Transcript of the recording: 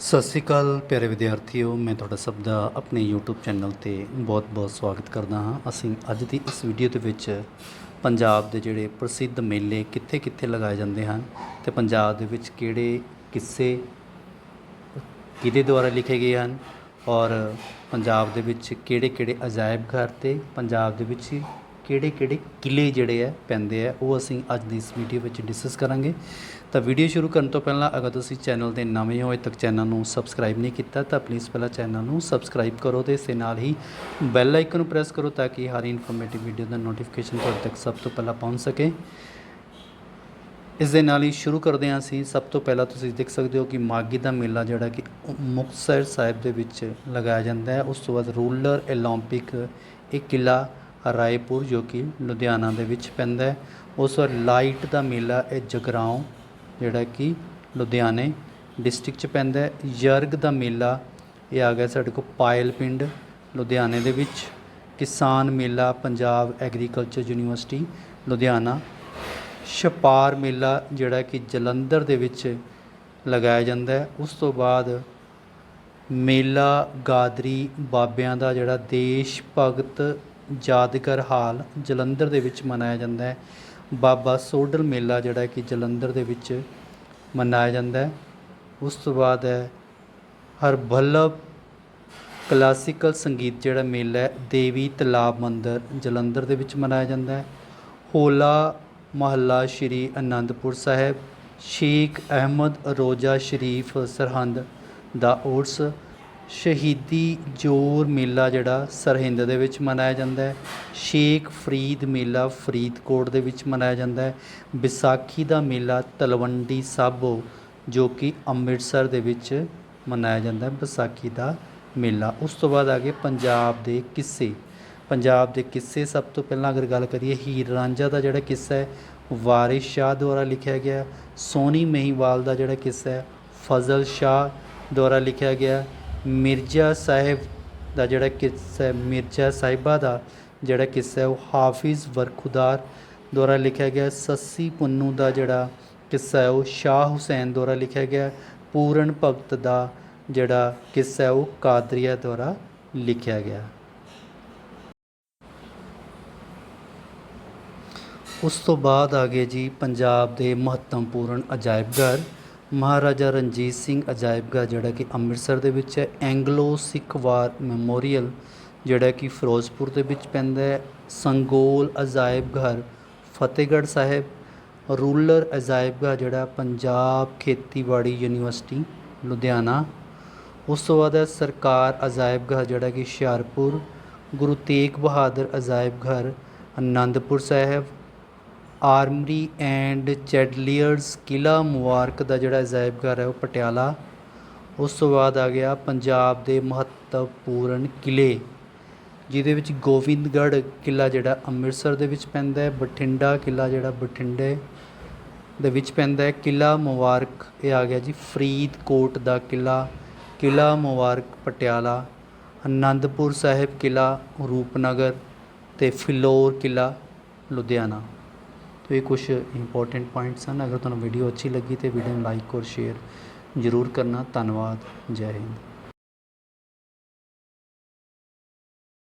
ਸਤਿ ਸ਼੍ਰੀ ਅਕਾਲ ਪਿਆਰੇ ਵਿਦਿਆਰਥੀਓ, ਮੈਂ ਤੁਹਾਡਾ ਸਭ ਦਾ ਆਪਣੇ YouTube ਚੈਨਲ ਤੇ ਬਹੁਤ-ਬਹੁਤ ਸਵਾਗਤ ਕਰਦਾ ਹਾਂ। ਅਸੀਂ ਅੱਜ ਦੀ ਇਸ ਵੀਡੀਓ ਦੇ ਵਿੱਚ ਪੰਜਾਬ ਦੇ ਜਿਹੜੇ ਪ੍ਰਸਿੱਧ ਮੇਲੇ ਕਿੱਥੇ-ਕਿੱਥੇ ਲਗਾਏ ਜਾਂਦੇ ਹਨ ਤੇ ਪੰਜਾਬ ਦੇ ਵਿੱਚ ਕਿਹੜੇ ਕਿੱਸੇ ਕਿਹਦੇ ਦੁਆਰਾ ਲਿਖੇ ਗਏ ਹਨ ਔਰ ਪੰਜਾਬ ਦੇ ਵਿੱਚ ਕਿਹੜੇ-ਕਿਹੜੇ ਅਜਾਇਬ ਘਰ ਤੇ ਪੰਜਾਬ ਦੇ ਵਿੱਚ ਕਿਹੜੇ-ਕਿਹੜੇ ਕਿਲੇ ਜਿਹੜੇ ਆ ਪੈਂਦੇ ਆ ਉਹ ਅਸੀਂ ਅੱਜ ਦੀ ਇਸ ਵੀਡੀਓ ਵਿੱਚ ਡਿਸਕਸ ਕਰਾਂਗੇ ਤਾਂ ਵੀਡੀਓ ਸ਼ੁਰੂ ਕਰਨ ਤੋਂ ਪਹਿਲਾਂ ਅਗਰ ਤੁਸੀਂ ਚੈਨਲ ਦੇ ਨਵੇਂ ਹੋ ਅਜੇ ਤੱਕ ਚੈਨਲ ਨੂੰ ਸਬਸਕ੍ਰਾਈਬ ਨਹੀਂ ਕੀਤਾ ਤਾਂ ਪਲੀਜ਼ ਪਹਿਲਾਂ ਚੈਨਲ ਨੂੰ ਸਬਸਕ੍ਰਾਈਬ ਕਰੋ ਤੇ ਇਸ ਦੇ ਨਾਲ ਹੀ ਬੈਲ ਆਈਕਨ ਨੂੰ ਪ੍ਰੈਸ ਕਰੋ ਤਾਂ ਕਿ ਹਰ ਇਨਫੋਰਮੇਟਿਵ ਵੀਡੀਓ ਦਾ ਨੋਟੀਫਿਕੇਸ਼ਨ ਤੁਹਾਡੇ ਤੱਕ ਸਭ ਤੋਂ ਪਹਿਲਾਂ ਪਹੁੰਚ ਸਕੇ ਇਸ ਦੇ ਨਾਲ ਹੀ ਸ਼ੁਰੂ ਕਰਦੇ ਹਾਂ ਅਸੀਂ ਸਭ ਤੋਂ ਪਹਿਲਾਂ ਤੁਸੀਂ ਦੇਖ ਸਕਦੇ ਹੋ ਕਿ ਮਾਗੀ ਦਾ ਮੇਲਾ ਜਿਹੜਾ ਕਿ ਮੁਕਤਸਰ ਸਾਹਿਬ ਦੇ ਵਿੱਚ ਲਗਾਇਆ ਜਾਂਦਾ ਹੈ ਉਸ ਤੋਂ ਬਾਅਦ ਰੂਲਰ 올림픽 ਇਹ ਕਿਲਾ ਰਾਏਪੁਰ, ਜੋ ਕਿ ਲੁਧਿਆਣਾ ਦੇ ਵਿੱਚ ਪੈਂਦਾ ਹੈ। ਉਸ ਲਾਈਟ ਦਾ ਮੇਲਾ ਇਹ ਜਗਰਾਉਂ, ਜਿਹੜਾ ਕਿ ਲੁਧਿਆਣੇ ਡਿਸਟ੍ਰਿਕਟ ਚ ਪੈਂਦਾ ਹੈ। ਯਰਗ ਦਾ ਮੇਲਾ ਇਹ ਆ ਗਿਆ ਸਾਡੇ ਕੋਲ ਪਾਇਲ ਪਿੰਡ, ਲੁਧਿਆਣੇ ਦੇ ਵਿੱਚ। ਕਿਸਾਨ ਮੇਲਾ, ਪੰਜਾਬ ਐਗਰੀਕਲਚਰ ਯੂਨੀਵਰਸਿਟੀ, ਲੁਧਿਆਣਾ। ਛਪਾਰ ਮੇਲਾ, ਜਿਹੜਾ ਕਿ ਜਲੰਧਰ ਦੇ ਵਿੱਚ ਲਗਾਇਆ ਜਾਂਦਾ ਹੈ। ਉਸ ਤੋਂ ਬਾਅਦ ਮੇਲਾ ਗਾਦਰੀ ਬਾਬਿਆਂ ਦਾ ਜਿਹੜਾ ਦੇਸ਼ ਭਗਤ ਯਾਦਗਾਰ ਹਾਲ ਜਲੰਧਰ ਦੇ ਵਿੱਚ ਮਨਾਇਆ ਜਾਂਦਾ ਹੈ। ਬਾਬਾ ਸੋਡਲ ਮੇਲਾ ਜਿਹੜਾ ਕਿ ਜਲੰਧਰ ਦੇ ਵਿੱਚ ਮਨਾਇਆ ਜਾਂਦਾ ਹੈ। ਉਸ ਤੋਂ ਬਾਅਦ ਹੈ ਹਰਬੱਲਭ ਕਲਾਸੀਕਲ ਸੰਗੀਤ ਜਿਹੜਾ ਮੇਲਾ ਹੈ, ਦੇਵੀ ਤਲਾਬ ਮੰਦਿਰ ਜਲੰਧਰ ਦੇ ਵਿੱਚ ਮਨਾਇਆ ਜਾਂਦਾ ਹੈ। ਹੋਲਾ ਮਹੱਲਾ ਸ਼੍ਰੀ ਅਨੰਦਪੁਰ ਸਾਹਿਬ, ਸ਼ੇਖ ਅਹਿਮਦ ਰੋਜ਼ਾ ਸ਼ਰੀਫ ਸਰਹੰਦ ਦਾ ਉਰਸ ਸ਼ਹੀਦੀ ਜੋਰ ਮੇਲਾ ਜਿਹੜਾ ਸਰਹਿੰਦ ਦੇ ਵਿੱਚ ਮਨਾਇਆ ਜਾਂਦਾ ਹੈ। ਸ਼ੇਖ ਫਰੀਦ ਮੇਲਾ ਫਰੀਦਕੋਟ ਦੇ ਵਿੱਚ ਮਨਾਇਆ ਜਾਂਦਾ ਹੈ। ਵਿਸਾਖੀ ਦਾ ਮੇਲਾ ਤਲਵੰਡੀ ਸਾਬੋ, ਜੋ ਕਿ ਅੰਮ੍ਰਿਤਸਰ ਦੇ ਵਿੱਚ ਮਨਾਇਆ ਜਾਂਦਾ ਹੈ। ਵਿਸਾਖੀ ਦਾ ਮੇਲਾ। ਉਸ ਤੋਂ ਬਾਅਦ ਆ ਗਏ ਪੰਜਾਬ ਦੇ ਕਿੱਸੇ। ਪੰਜਾਬ ਦੇ ਕਿੱਸੇ ਸਭ ਤੋਂ ਪਹਿਲਾਂ ਅਗਰ ਗੱਲ ਕਰੀਏ, ਹੀਰ ਰਾਂਝਾ ਦਾ ਜਿਹੜਾ ਕਿੱਸਾ ਹੈ, ਵਾਰਿਸ ਸ਼ਾਹ ਦੁਆਰਾ ਲਿਖਿਆ ਗਿਆ। ਸੋਨੀ ਮਹੀਵਾਲ ਦਾ ਜਿਹੜਾ ਕਿੱਸਾ ਹੈ, ਫਜ਼ਲ ਸ਼ਾਹ ਦੁਆਰਾ ਲਿਖਿਆ ਗਿਆ। ਮਿਰਜ਼ਾ ਸਾਹਿਬ ਦਾ ਜਿਹੜਾ ਕਿੱਸਾ ਹੈ, ਮਿਰਜ਼ਾ ਸਾਹਿਬਾ ਦਾ ਜਿਹੜਾ ਕਿੱਸਾ ਹੈ, ਉਹ ਹਾਫਿਜ਼ ਵਰਖੁਦਾਰ ਦੁਆਰਾ ਲਿਖਿਆ ਗਿਆ ਸੱਸੀ ਪੁੰਨੂ ਦਾ ਜਿਹੜਾ ਕਿੱਸਾ ਹੈ, ਉਹ ਸ਼ਾਹ ਹੁਸੈਨ ਦੁਆਰਾ ਲਿਖਿਆ ਗਿਆ ਪੂਰਨ ਭਗਤ ਦਾ ਜਿਹੜਾ ਕਿੱਸਾ ਹੈ, ਉਹ ਕਾਦਰੀਆ ਦੁਆਰਾ ਲਿਖਿਆ ਗਿਆ ਉਸ ਤੋਂ ਬਾਅਦ ਆ ਗਏ ਜੀ ਪੰਜਾਬ ਦੇ ਮਹੱਤਵਪੂਰਨ ਅਜਾਇਬ ਘਰ ਮਹਾਰਾਜਾ ਰਣਜੀਤ ਸਿੰਘ ਅਜਾਇਬ ਘਰ ਜਿਹੜਾ ਕਿ ਅੰਮ੍ਰਿਤਸਰ ਦੇ ਵਿੱਚ ਹੈ ਐਂਗਲੋ ਸਿੱਖ ਵਾਰ ਮੈਮੋਰੀਅਲ ਜਿਹੜਾ ਕਿ ਫਿਰੋਜ਼ਪੁਰ ਦੇ ਵਿੱਚ ਪੈਂਦਾ ਹੈ, ਸੰਗੋਲ ਅਜਾਇਬ ਘਰ, ਫਤਿਹਗੜ੍ਹ ਸਾਹਿਬ, ਰੂਲਰ ਅਜਾਇਬ ਘਰ ਜਿਹੜਾ ਪੰਜਾਬ ਖੇਤੀਬਾੜੀ ਯੂਨੀਵਰਸਿਟੀ, ਲੁਧਿਆਣਾ। ਉਸ ਤੋਂ ਬਾਅਦ ਹੈ ਸਰਕਾਰ ਅਜਾਇਬ ਘਰ ਜਿਹੜਾ ਕਿ ਹੁਸ਼ਿਆਰਪੁਰ, ਗੁਰੂ ਤੇਗ ਬਹਾਦਰ ਅਜਾਇਬ ਘਰ, ਅਨੰਦਪੁਰ ਸਾਹਿਬ ਆਰਮਰੀ ਐਂਡ ਚੈਡਲੀਅਰਸ ਕਿਲ੍ਹਾ ਮੁਬਾਰਕ ਦਾ ਜਿਹੜਾ ਅਜਾਇਬ ਘਰ ਹੈ ਉਹ ਪਟਿਆਲਾ, ਉਸ ਤੋਂ ਬਾਅਦ ਆ ਗਿਆ ਪੰਜਾਬ ਦੇ ਮਹੱਤਵਪੂਰਨ ਕਿਲ੍ਹੇ, ਜਿਹਦੇ ਵਿੱਚ ਗੋਬਿੰਦਗੜ੍ਹ ਕਿਲ੍ਹਾ ਜਿਹੜਾ ਅੰਮ੍ਰਿਤਸਰ ਦੇ ਵਿੱਚ ਪੈਂਦਾ ਹੈ, ਬਠਿੰਡਾ ਕਿਲ੍ਹਾ ਜਿਹੜਾ ਬਠਿੰਡੇ ਦੇ ਵਿੱਚ ਪੈਂਦਾ ਹੈ ਕਿਲਾ ਮੁਬਾਰਕ ਇਹ ਆ ਗਿਆ ਜੀ ਫਰੀਦਕੋਟ ਦਾ ਕਿਲ੍ਹਾ ਕਿਲ੍ਹਾ ਮੁਬਾਰਕ ਪਟਿਆਲਾ, ਅਨੰਦਪੁਰ ਸਾਹਿਬ ਕਿਲ੍ਹਾ, ਰੂਪਨਗਰ ਤੇ ਫਿਲੌਰ ਕਿਲ੍ਹਾ ਲੁਧਿਆਣਾ। ਤੋ ਇਹ ਕੁਝ ਇੰਪੋਰਟੈਂਟ ਪੁਆਇੰਟਸ ਹਨ। ਅਗਰ ਤੁਹਾਨੂੰ ਵੀਡੀਓ ਅੱਛੀ ਲੱਗੀ ਤੇ ਵੀਡੀਓ ਨੂੰ ਲਾਈਕ ਔਰ ਸ਼ੇਅਰ ਜ਼ਰੂਰ ਕਰਨਾ। ਧੰਨਵਾਦ। ਜੈ ਹਿੰਦ।